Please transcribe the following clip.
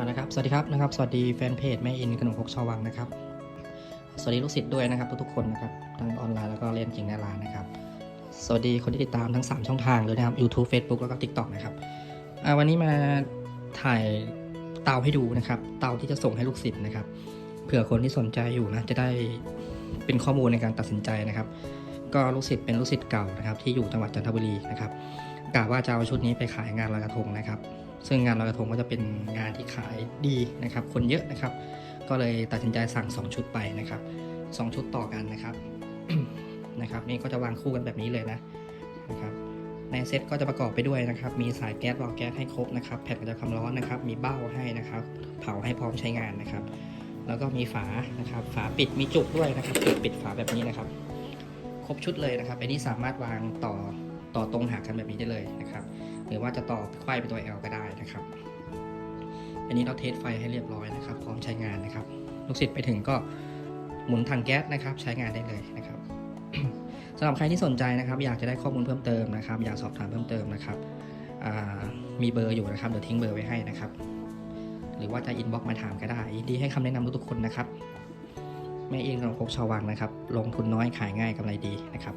นะครับสวัสดีครับนะครับสวัสดีแฟนเพจแม่อินขนมพกชาววังนะครับ สวัสดีลูกศิษย์ด้วยนะครับทุกๆคนนะครับทั้งออนไลน์แล้วก็เรียนเก่งในร้านนะครับ สวัสดีคนที่ติดตามทั้ง 3 ช่องทางเลยนะครับ YouTube Facebook แล้วก็ TikTok นะครับวันนี้มาถ่ายเตาให้ดูนะครับ เตาที่จะส่งให้ลูกศิษย์นะครับ เผื่อคนที่สนใจอยู่นะจะได้เป็นข้อมูลในการตัดสินใจนะครับ ก็ลูกศิษย์เป็นลูกศิษย์เก่านะครับที่อยู่จังหวัดจันทบุรีนะครับกะว่าจะเอาชุดนี้ไปขายงานลอยกระทงนะครับ ซึ่งงานลอยกระทงก็จะเป็นงานที่ขายดีนะครับ คนเยอะนะครับ ก็เลยตัดสินใจสั่ง 2 ชุดไปนะครับ 2 ชุดต่อกันนะครับนะครับนี่ก็จะวางคู่กันแบบนี้เลยนะนะครับในเซ็ตก็จะประกอบไปด้วยนะครับ มีสายแก๊สวาล์วแก๊สให้ครบนะครับ แผ่นกระจายความร้อนนะครับ มีเบ้าให้นะครับ เผาให้พร้อมใช้งานนะครับ แล้วก็มีฝานะครับ ฝาปิดมีจุกด้วยนะครับจุกปิดฝาแบบนี้นะครับ ครบชุดเลยนะครับอันนี้สามารถวางต่อต่อตรงหากันแบบนี้ได้เลยนะครับหรือว่าจะต่อไขว้เป็นตัว L ก็ได้นะครับ อันนี้เราเทสไฟให้เรียบร้อยนะครับ พร้อมใช้งานนะครับ ลูกศิษย์ไปถึงก็หมุนถังแก๊สนะครับ ใช้งานได้เลยนะครับสำหรับใครที่สนใจนะครับ อยากจะได้ข้อมูลเพิ่มเติมนะครับ อยากสอบถามเพิ่มเติมนะครับมีเบอร์อยู่นะครับเดี๋ยวทิ้งเบอร์ไว้ให้นะครับ หรือว่าจะอินบ็อกมาถามก็ได้ยินดีให้คำแนะนำทุกๆคนนะครับ แม่เองของพบชาววังนะครับ ลงทุนน้อยขายง่ายกำไรดีนะครับ